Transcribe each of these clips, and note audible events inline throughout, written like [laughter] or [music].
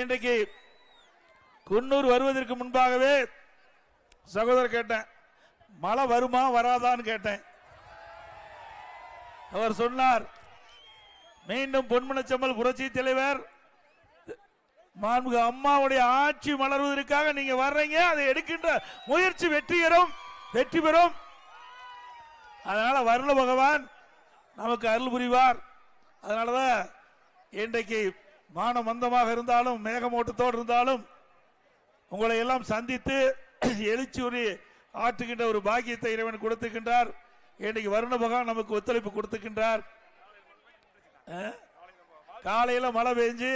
இன்றைக்கு குன்னூர் வருவதற்கு முன்பாகவே சகோதரர் கேட்டேன் மழை வருமா வராதான்னு கேட்டேன். அவர் சொன்னார் மீண்டும் பொன்முனச்சம்மல் புரட்சி தலைவர் மாண்புக அம்மாவுடைய ஆட்சி மலர்வதற்காக நீங்க வர்றீங்க. அதை எடுக்கின்ற முயற்சி வெற்றிகரம் வெற்றி பெறும். அதனால வருண பகவான் நமக்கு அருள் புரிவார். அதனாலதான் இன்றைக்கு மான மந்தமாக இருந்தாலும் மேகமூட்டத்தோடு இருந்தாலும் உங்களை எல்லாம் சந்தித்து [clears throat] எழுச்சூரி ஆற்றுகின்ற ஒரு பாக்கியத்தை இறைவன் கொடுத்துக்கின்றார். இன்னைக்கு வருண பகவான் நமக்கு ஒத்துழைப்பு கொடுத்துக்கின்றார். காலையில் காலையில மழை பெஞ்சு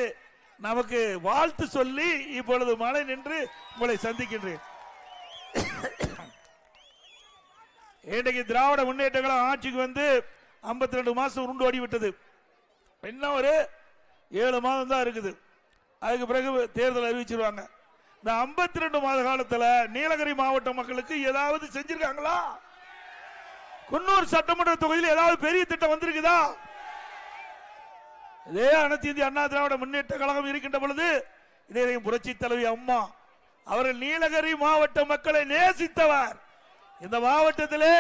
நமக்கு வாழ்த்து சொல்லி இப்பொழுது மழை நின்று உங்களை சந்திக்கின்றேன். [clears throat] இன்றைக்கு திராவிட முன்னேற்றங்களும் ஆட்சிக்கு வந்து 52 ரெண்டு மாசம் உருண்டு ஓடிவிட்டது. விட்டது இன்னும் ஒரு ஏழு மாதம் தான் இருக்குது. அதுக்கு பிறகு தேர்தல் அறிவிச்சிருவாங்க. இந்த 52 ரெண்டு மாத காலத்துல நீலகிரி மாவட்ட மக்களுக்கு ஏதாவது செஞ்சிருக்காங்களா? குன்னூர் சட்டமன்ற தொகுதியில் ஏதாவது பெரிய திட்டம் வந்திருக்குதா? இதே அனைத்து இந்திய அண்ணா திராவிட முன்னேற்ற கழகம் இருக்கின்ற பொழுது இதே புரட்சி தலைவி அம்மா அவர்கள் நீலகிரி மாவட்ட மக்களை நேசித்தவர். இந்த மாவட்டத்திலே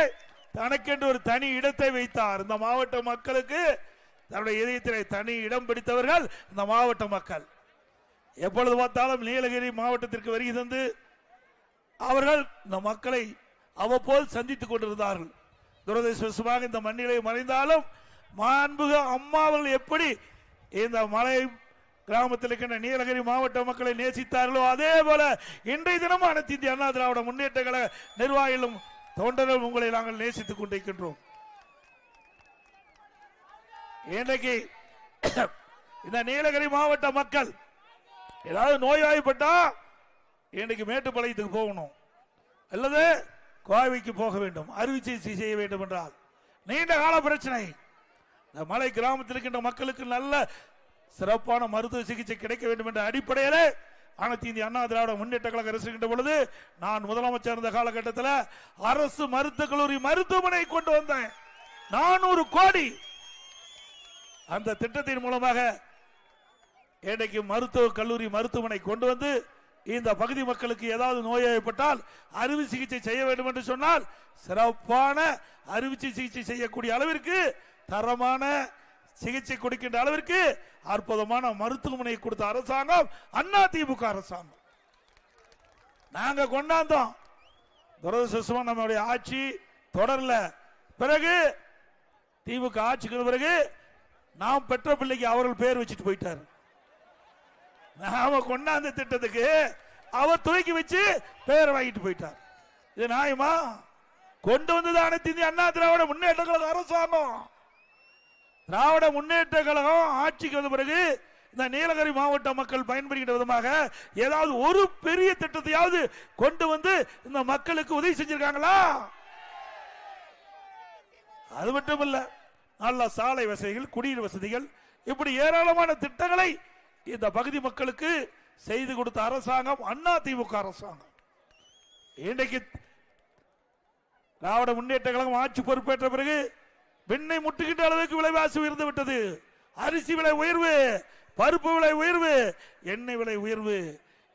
தனக்கென்று ஒரு தனி இடத்தை வைத்தார். இந்த மாவட்ட மக்களுக்கு தன்னுடைய இதயத்திலே தனி இடம் பிடித்தவர்கள் இந்த மாவட்ட மக்கள். எப்பொழுது பார்த்தாலும் நீலகிரி மாவட்டத்திற்கு வருகை தந்து அவர்கள் இந்த மக்களை அவ்வப்போது சந்தித்துக் கொண்டிருந்தார்கள். துரதிருஷ்டமாக இந்த மண்ணிலே மறைந்தாலும் மாண்புக அம்மா அவர்கள் எப்படி இந்த மலை கிராமத்தில் இருக்கின்ற நீலகிரி மாவட்ட மக்களை நேசித்தார்களோ அதே போல இன்றைய தினமும் அனைத்து இந்திய அண்ணா திராவிட முன்னேற்ற கழக நிர்வாகிகளும் தொண்டர்கள் உங்களை நாங்கள் நேசித்துக் கொண்டிருக்கின்றோம். இன்றைக்கு இந்த நீலகிரி மாவட்ட மக்கள் ஏதாவது நோய்வாய்ப்பட்டா இன்றைக்கு மேட்டுப்பாளையத்துக்கு போகணும். அல்லது கோவைக்கு போக வேண்டும் அறுவை சிகிச்சை செய்ய வேண்டும் என்றால். நீண்ட கால பிரச்சனை. இந்த மலை கிராமத்தில் இருக்கின்ற மக்களுக்கு நல்ல சிறப்பான மருத்துவ சிகிச்சை கிடைக்க வேண்டும் என்ற அடிப்படையில் அனைத்து இந்திய அண்ணா திராவிட முன்னேற்ற கழக அரசுகின்ற பொழுது நான் முதலமைச்சர் இருந்த காலகட்டத்தில் அரசு மருத்துவக் கல்லூரி மருத்துவமனை கொண்டு வந்தேன். நானூறு கோடி அந்த திட்டத்தின் மூலமாக இன்றைக்கு மருத்துவ கல்லூரி மருத்துவமனை கொண்டு வந்து இந்த பகுதி மக்களுக்கு ஏதாவது நோய் ஏற்பட்டால் அறுவை சிகிச்சை செய்ய வேண்டும் என்று சொன்னால் சிறப்பான அறுவை சிகிச்சை செய்யக்கூடிய அளவிற்கு தரமான சிகிச்சை கொடுக்கின்ற அளவிற்கு அற்புதமான மருத்துவமனை கொடுத்த அரசாங்கம் அண்ணா திமுக அரசாங்கம். நாங்க கொண்டாந்தோம். துரதிருஷ்டமா நம்மளுடைய ஆட்சி தொடரல. பிறகு திமுக ஆட்சிக்கு பிறகு நாம் பெற்ற பிள்ளைக்கு அவர்கள் பேர் வச்சுட்டு போயிட்டார். நாம கொண்டாந்த திட்டத்துக்கு அவர் துவக்கி வச்சு பேர் வாங்கிட்டு போயிட்டார். இது நியாயமா? கொண்டு வந்தது அனைத்து இந்திய அண்ணா திராவிட முன்னேற்ற கழகம் அரசாங்கம். திராவிட முன்னேற்ற கழகம் ஆட்சிக்கு வந்த பிறகு இந்த நீலகிரி மாவட்ட மக்கள் பயன்படுகின்ற விதமாக ஏதாவது ஒரு பெரிய திட்டத்தையாவது கொண்டு வந்து இந்த மக்களுக்கு உதவி செஞ்சிருக்காங்களா? அது மட்டும் இல்லை நல்ல சாலை வசதிகள் குடிநீர் வசதிகள் இப்படி ஏராளமான திட்டங்களை இந்த பகுதி மக்களுக்கு செய்து கொடுத்த அரசாங்கம் அண்ணா திமுக அரசாங்கம். இன்றைக்கு திராவிட முன்னேற்ற கழகம் ஆட்சி பொறுப்பேற்ற பிறகு வெண்ணை முட்டுகின்ற அளவுக்கு விலைவாசி உயர்ந்து விட்டது. அரிசி விலை உயர்வு பருப்பு விலை உயர்வு எண்ணெய் விலை உயர்வு.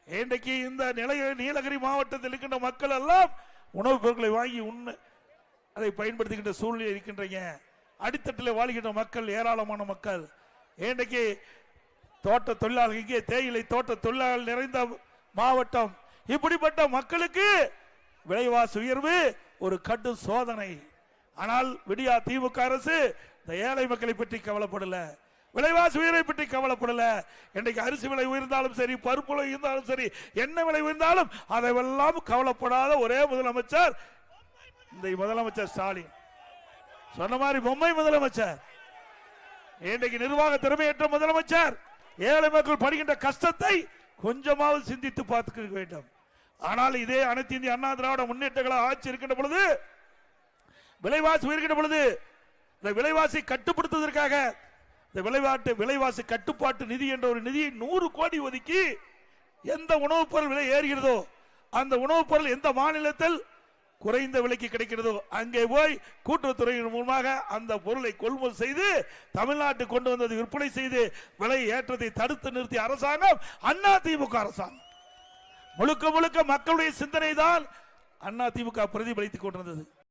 இன்றைக்கு இந்த நிலை நீலகிரி மாவட்டத்தில் இருக்கின்ற மக்கள் எல்லாம் உணவுப் பொருட்களை வாங்கி உண்ண அதை பயன்படுத்துகின்ற சூழ்நிலை இருக்கின்றீங்க. அடித்தட்டில் வாழ்கின்ற மக்கள் ஏராளமான மக்கள். இன்றைக்கு தோட்ட தொழிலாளர்கள் இங்கே தேயிலை தோட்ட தொழிலாளர் நிறைந்த மாவட்டம். இப்படிப்பட்ட மக்களுக்கு விலைவாசி உயர்வு ஒரு கடும் சோதனை. ஆனால் விடியா திமுக அரசு இந்த ஏழை மக்களை பற்றி கவலைப்படல. விலைவாசி உயர்வை பற்றி கவலைப்படல. இன்றைக்கு அரிசி விலை உயர்ந்தாலும் சரி பருப்பு விலை உயர்ந்தாலும் சரி என்ன விலை உயர்ந்தாலும் அதைவெல்லாம் கவலைப்படாத ஒரே முதலமைச்சர் இந்த முதலமைச்சர் ஸ்டாலின். சொன்ன மாதிரி பொம்மை முதலமைச்சர். இன்றைக்கு நிர்வாக திறமையற்ற முதலமைச்சர். ஏழை மக்கள் படுகின்ற கஷ்டத்தை கொஞ்சமாவது சிந்தித்து பார்த்துக்க வேண்டும். ஆனால் இதே அனைத்து இந்திய அண்ணா திராவிட முன்னேற்றங்களை ஆட்சி இருக்கின்ற பொழுது விலைவாசி உயர்கின்ற பொழுது இந்த விலைவாசி கட்டுப்படுத்துவதற்காக இந்த விலைவாட்டு விலைவாசி கட்டுப்பாட்டு நிதி என்ற ஒரு நிதியை நூறு கோடி ஒதுக்கி எந்த உணவுப் பொருள் விலை ஏறுகிறதோ அந்த உணவுப் பொருள் எந்த மாநிலத்தில் குறைந்த விலைக்கு கிடைக்கிறதோ அங்கே போய் கூட்டுறவுத்துறையின் மூலமாக அந்த பொருளை கொள்முதல் செய்து தமிழ்நாட்டுக்கு கொண்டு வந்தது விற்பனை செய்து விலை ஏற்றத்தை தடுத்து நிறுத்திய அரசாங்கம் அண்ணா திமுக அரசாங்கம். முழுக்க முழுக்க மக்களுடைய சிந்தனை தான் அண்ணா திமுக பிரதிபலித்துக் கொண்டிருந்தது.